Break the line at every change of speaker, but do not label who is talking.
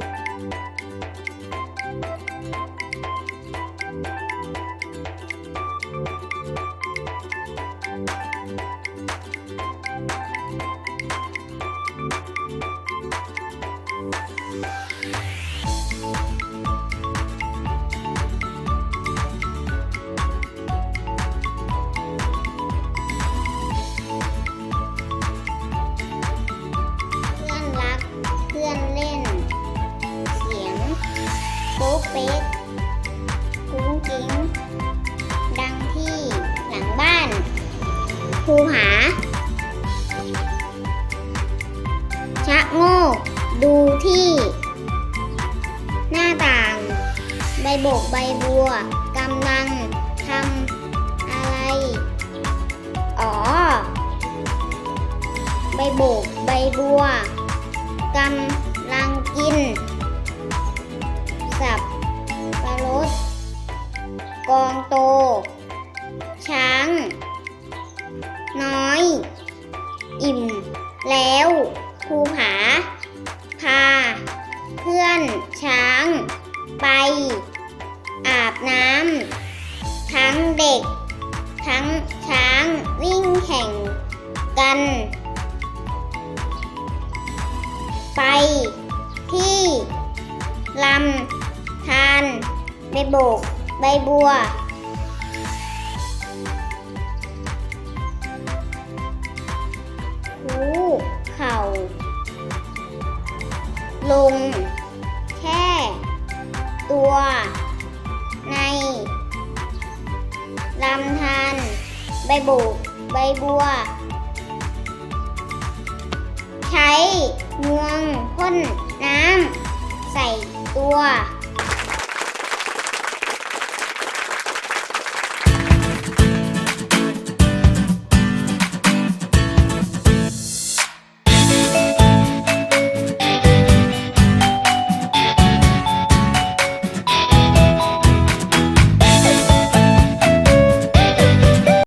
เเป๊กกุ้งกิ้งดังที่หลังบ้านภูหา ชะโงกดูที่ หน้าต่าง ใบโบกใบบัวกำลังทำอะไร อ๋อ ใบโบกใบบัวกำลังกิน กองโต ช้าง น้อย อิ่ม แล้วภูผา พา เพื่อนช้าง ไป อาบน้ำทั้งเด็ก ทั้งช้างวิ่งแข่งกัน ไปที่ลำธารใบโบก ใบบัว หูเข่า ลงแค่ตัว ใน ลำธารใบโบกใบบัว ใช้งวงพ่นน้ำใส่ตัว